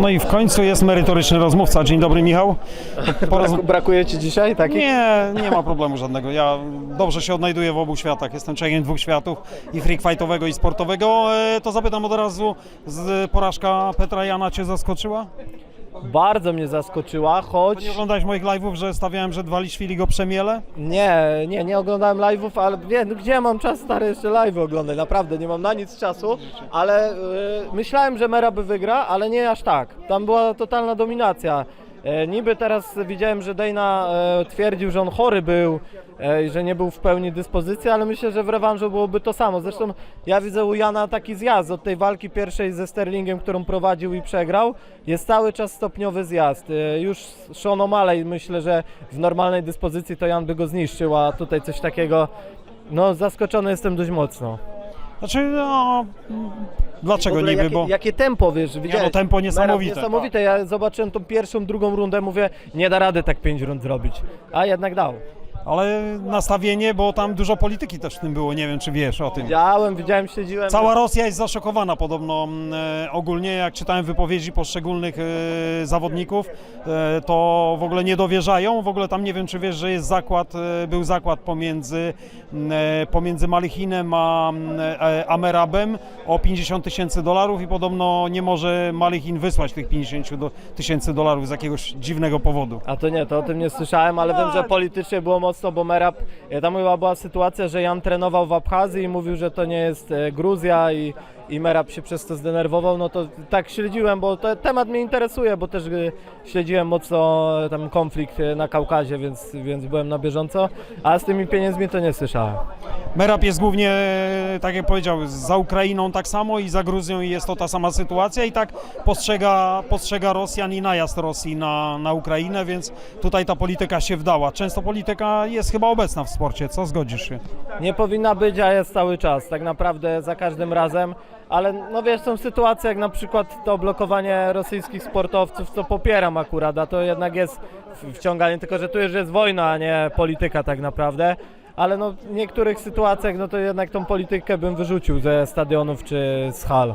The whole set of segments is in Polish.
No i w końcu jest merytoryczny rozmówca. Dzień dobry, Michał. Poroz... Brakuje ci dzisiaj takich? Nie, nie ma problemu żadnego. Ja dobrze się odnajduję w obu światach. Jestem człowiekiem dwóch światów, i freak fightowego, i sportowego. E, To zapytam od razu, z porażka Petra Jana Cię zaskoczyła? Bardzo mnie zaskoczyła, choć nie oglądałeś moich live'ów, że stawiałem, że Dwaliszwili go przemiele? nie, nie, nie oglądałem live'ów, ale nie, no gdzie mam czas stary jeszcze live'y oglądać, naprawdę nie mam na nic czasu, ale y, myślałem, że Mera by wygra, ale nie aż tak. Tam była totalna dominacja. E, niby teraz widziałem, że Dana e, twierdził, że on chory był e, i że nie był w pełni dyspozycji, ale myślę, że w rewanżu byłoby to samo. Zresztą ja widzę u Jana taki zjazd od tej walki pierwszej ze Sterlingiem, którą prowadził i przegrał. Jest cały czas stopniowy zjazd. Już Sean O'Malley myślę, że w normalnej dyspozycji to Jan by go zniszczył, a tutaj coś takiego, no zaskoczony jestem dość mocno. Znaczy, no... Dlaczego niby, jakie, bo... jakie tempo, wiesz, widziałeś? no tempo niesamowite, Niesamowite, ja zobaczyłem tą pierwszą, drugą rundę, mówię, nie da rady tak pięć rund zrobić, a jednak dał. Ale nastawienie, bo tam dużo polityki też w tym było, nie wiem czy wiesz o tym. Widziałem, widziałem, śledziłem. Cała Rosja jest zaszokowana podobno mm, e, ogólnie, jak czytałem wypowiedzi poszczególnych e, zawodników, e, to w ogóle nie dowierzają. W ogóle tam nie wiem, czy wiesz, że jest zakład, e, był zakład pomiędzy, mm, e, pomiędzy Malichinem a mm, e, Amerabem o 50 tysięcy dolarów i podobno nie może Malichin wysłać tych 50 do- tysięcy dolarów z jakiegoś dziwnego powodu. A to nie, to o tym nie słyszałem, ale wiem, że politycznie było mocno, bo Merab, e, tam chyba była sytuacja, że Jan trenował w Abchazji i mówił, że to nie jest e, Gruzja i, i Merab się przez to zdenerwował, no to tak śledziłem, bo to temat mnie interesuje, bo też e, śledziłem mocno e, tam konflikt e, na Kaukazie, więc, więc byłem na bieżąco, a z tymi pieniędzmi to nie słyszałem. Merab jest głównie, tak jak powiedział, za Ukrainą tak samo i za Gruzją i jest to ta sama sytuacja i tak postrzega, postrzega Rosjan i najazd Rosji na, na Ukrainę, więc tutaj ta polityka się wdała. Często polityka jest chyba obecna w sporcie, co zgodzisz się? Nie powinna być, a jest cały czas, tak naprawdę za każdym razem. Ale no wiesz, są sytuacje jak na przykład to blokowanie rosyjskich sportowców, co popieram akurat, a to jednak jest wciąganie, tylko że tu już jest wojna, a nie polityka tak naprawdę. Ale no w niektórych sytuacjach no to jednak tą politykę bym wyrzucił ze stadionów czy z hal.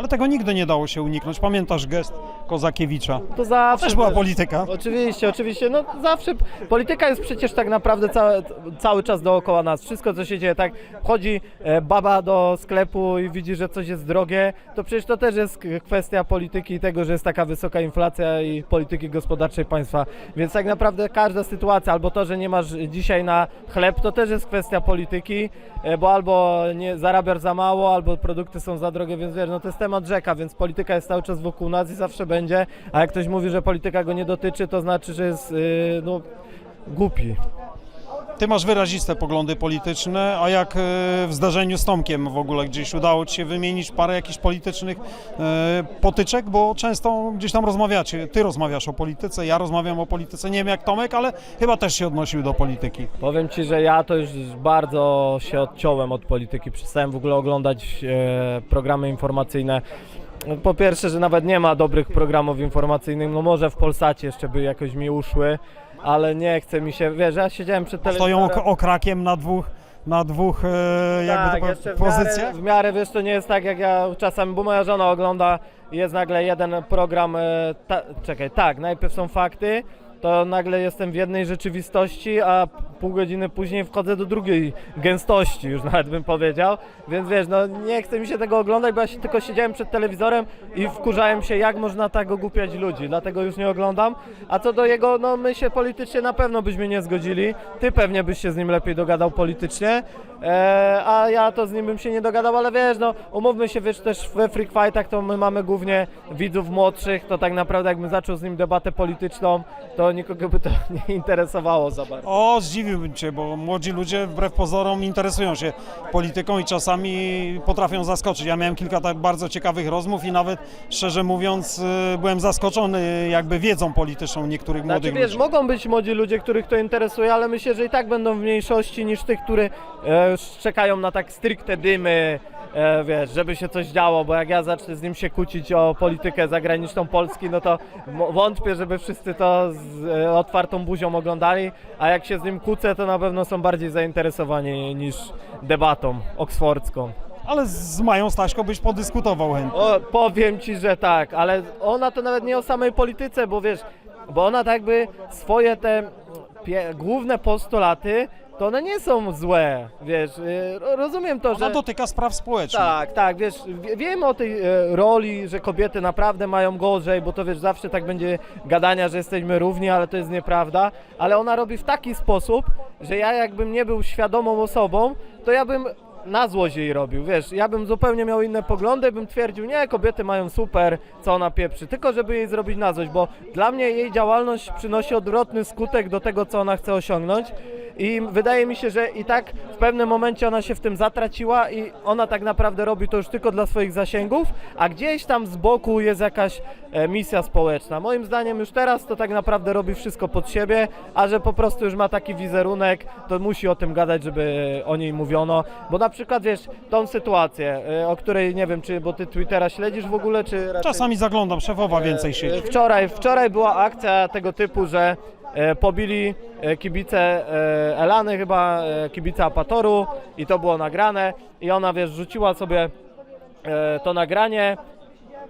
Ale tego nigdy nie dało się uniknąć. Pamiętasz gest Kozakiewicza? To zawsze Też była polityka. Oczywiście, oczywiście. No zawsze polityka jest przecież tak naprawdę cały, cały czas dookoła nas. Wszystko co się dzieje, tak chodzi e, baba do sklepu i widzi, że coś jest drogie, to przecież to też jest kwestia polityki i tego, że jest taka wysoka inflacja i polityki gospodarczej państwa. Więc tak naprawdę każda sytuacja, albo to, że nie masz dzisiaj na chleb, to też jest kwestia polityki, e, bo albo nie zarabiasz za mało, albo produkty są za drogie, więc wiesz, no to jest temat rzeka, więc polityka jest cały czas wokół nas i zawsze będzie, a jak ktoś mówi, że polityka go nie dotyczy, to znaczy, że jest yy, no, głupi. Ty masz wyraziste poglądy polityczne, a jak e, w zdarzeniu z Tomkiem w ogóle gdzieś udało Ci się wymienić parę jakichś politycznych e, potyczek, bo często gdzieś tam rozmawiacie, Ty rozmawiasz o polityce, ja rozmawiam o polityce, nie wiem jak Tomek, ale chyba też się odnosił do polityki. Powiem Ci, że ja to już bardzo się odciąłem od polityki, przestałem w ogóle oglądać e, programy informacyjne. No, Po pierwsze, że nawet nie ma dobrych programów informacyjnych, no może w Polsacie jeszcze by jakoś mi uszły, ale nie chce mi się, wiesz, ja siedziałem przed telewizorem... Stoją ok- okrakiem na dwóch, na dwóch e, jakby tak, to jeszcze powiedzieć, w miarę, pozycjach. w miarę, wiesz, to nie jest tak jak ja czasami, bo moja żona ogląda jest nagle jeden program, e, ta, czekaj, tak, najpierw są fakty, to nagle jestem w jednej rzeczywistości, a pół godziny później wchodzę do drugiej gęstości, już nawet bym powiedział, więc wiesz, no nie chce mi się tego oglądać, bo ja się tylko siedziałem przed telewizorem i wkurzałem się, jak można tak ogłupiać ludzi, dlatego już nie oglądam, a co do jego, no my się politycznie na pewno byśmy nie zgodzili, ty pewnie byś się z nim lepiej dogadał politycznie, e, a ja to z nim bym się nie dogadał, ale wiesz, no umówmy się, wiesz, też we Freak Fightach to my mamy głównie widzów młodszych, to tak naprawdę jakbym zaczął z nim debatę polityczną, to nikogo by to nie interesowało za bardzo. O, zdziwiłbym Cię, bo młodzi ludzie wbrew pozorom interesują się polityką i czasami potrafią zaskoczyć. Ja miałem kilka tak bardzo ciekawych rozmów i nawet, szczerze mówiąc, y, byłem zaskoczony jakby wiedzą polityczną niektórych Znaczy młodych wiesz, ludzi. mogą być młodzi ludzie, których to interesuje, ale myślę, że i tak będą w mniejszości niż tych, którzy e, czekają na tak stricte dymy, e, wiesz, żeby się coś działo, bo jak ja zacznę z nim się kłócić o politykę zagraniczną Polski, no to wątpię, żeby wszyscy to z e, otwartą buzią oglądali, a jak się z nim kłócę, to na pewno są bardziej zainteresowani niż debatą oksfordzką. Ale z Mają Staśko byś podyskutował chętnie. O, powiem ci, że tak, ale ona to nawet nie o samej polityce, bo wiesz, bo ona tak jakby swoje te główne postulaty, to one nie są złe, wiesz, y, ro- rozumiem to, Ona że... dotyka spraw społecznych. Tak, tak, wiesz, wie- wiemy o tej e, roli, że kobiety naprawdę mają gorzej, bo to wiesz, zawsze tak będzie gadania, że jesteśmy równi, ale to jest nieprawda, ale ona robi w taki sposób, że ja jakbym nie był świadomą osobą, to ja bym na złość jej robił, wiesz, ja bym zupełnie miał inne poglądy, bym twierdził, nie, kobiety mają super, co ona pieprzy, tylko żeby jej zrobić na złość, bo dla mnie jej działalność przynosi odwrotny skutek do tego, co ona chce osiągnąć i wydaje mi się, że i tak w pewnym momencie ona się w tym zatraciła i ona tak naprawdę robi to już tylko dla swoich zasięgów, a gdzieś tam z boku jest jakaś e, misja społeczna. Moim zdaniem już teraz to tak naprawdę robi wszystko pod siebie, a że po prostu już ma taki wizerunek, to musi o tym gadać, żeby o niej mówiono, bo na przykład wiesz, tą sytuację, e, o której nie wiem, czy, bo ty Twittera śledzisz w ogóle, czy raczej... Czasami zaglądam, szefowa więcej siedzi. E, Wczoraj, wczoraj była akcja tego typu, że e, pobili e, kibice e, Elany chyba, e, kibice Apatoru i to było nagrane. I ona wiesz, rzuciła sobie e, to nagranie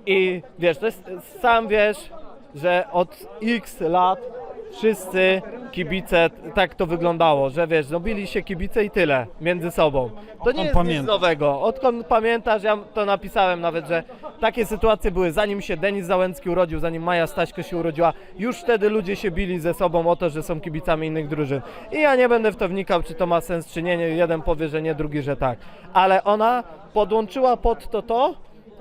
i wiesz, to jest, sam wiesz, że od x lat wszyscy kibice, tak to wyglądało, że wiesz, no bili się kibice i tyle między sobą. To nie jest nic nowego. Odkąd pamiętasz, ja to napisałem nawet, że takie sytuacje były zanim się Denis Załęcki urodził, zanim Maja Staśko się urodziła, już wtedy ludzie się bili ze sobą o to, że są kibicami innych drużyn. I ja nie będę w to wnikał, czy to ma sens, czy nie, nie jeden powie, że nie, drugi, że tak. Ale ona podłączyła pod to to,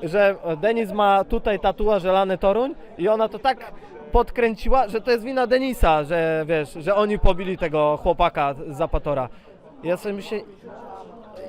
że Denis ma tutaj tatuaż Elany Toruń i ona to tak podkręciła, że to jest wina Denisa, że wiesz, że oni pobili tego chłopaka z Zapatora. Ja sobie myślę,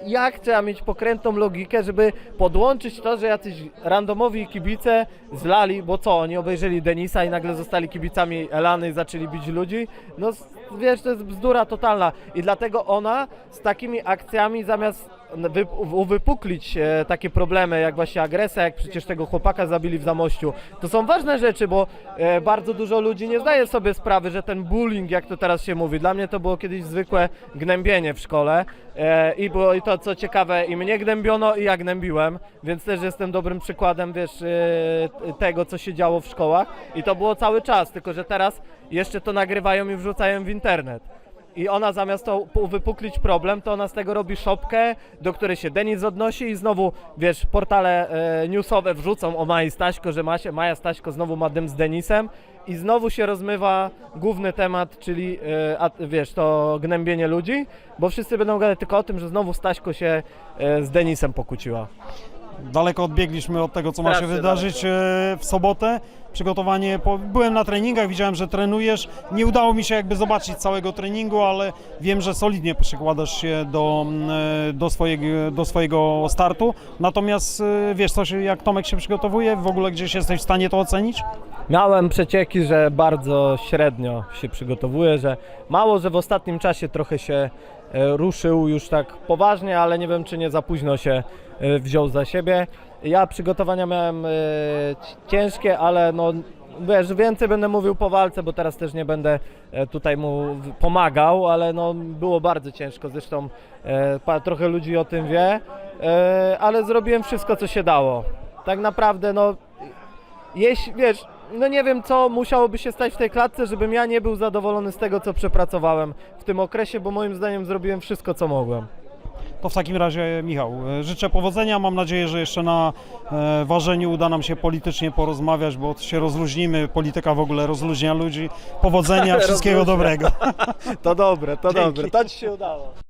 jak trzeba mieć pokrętną logikę, żeby podłączyć to, że jacyś randomowi kibice zlali, bo co, oni obejrzeli Denisa i nagle zostali kibicami Elany i zaczęli bić ludzi? No wiesz, to jest bzdura totalna i dlatego ona z takimi akcjami zamiast wy, uwypuklić e, takie problemy jak właśnie agresja, jak przecież tego chłopaka zabili w Zamościu, to są ważne rzeczy, bo e, bardzo dużo ludzi nie zdaje sobie sprawy, że ten bullying, jak to teraz się mówi, dla mnie to było kiedyś zwykłe gnębienie w szkole e, i było i to co ciekawe i mnie gnębiono i ja gnębiłem, więc też jestem dobrym przykładem, wiesz, e, tego co się działo w szkołach i to było cały czas, tylko że teraz jeszcze to nagrywają i wrzucają w internet. I ona zamiast to pu- wypuklić problem, to ona z tego robi szopkę, do której się Denis odnosi i znowu, wiesz, portale e, newsowe wrzucą o Maji Staśko, że ma się, Maja Staśko znowu ma dym z Denisem i znowu się rozmywa główny temat, czyli, e, a, wiesz, to gnębienie ludzi, bo wszyscy będą gadać tylko o tym, że znowu Staśko się e, z Denisem pokłóciła. Daleko odbiegliśmy od tego, co ma się wydarzyć e, w sobotę. Przygotowanie, po... byłem na treningach, widziałem, że trenujesz. Nie udało mi się jakby zobaczyć całego treningu, ale wiem, że solidnie przykładasz się do, e, do, swojego, do swojego startu. Natomiast e, wiesz coś, jak Tomek się przygotowuje? W ogóle gdzieś jesteś w stanie to ocenić? Miałem przecieki, że bardzo średnio się przygotowuje, że mało, że w ostatnim czasie trochę się e, ruszył już tak poważnie, ale nie wiem, czy nie za późno się e, wziął za siebie. Ja przygotowania miałem e, ci- ciężkie, ale no wiesz, więcej będę mówił po walce, bo teraz też nie będę tutaj mu pomagał, ale no było bardzo ciężko, zresztą trochę ludzi o tym wie, ale zrobiłem wszystko, co się dało. Tak naprawdę, no jeśli, wiesz, no nie wiem co musiałoby się stać w tej klatce, żebym ja nie był zadowolony z tego, co przepracowałem w tym okresie, bo moim zdaniem zrobiłem wszystko, co mogłem. To w takim razie, Michał, e, życzę powodzenia. Mam nadzieję, że jeszcze na e, ważeniu uda nam się politycznie porozmawiać, bo się rozluźnimy. Polityka w ogóle rozluźnia ludzi. Powodzenia, wszystkiego dobrego. To dobre, to Dzięki. dobre, to ci się udało.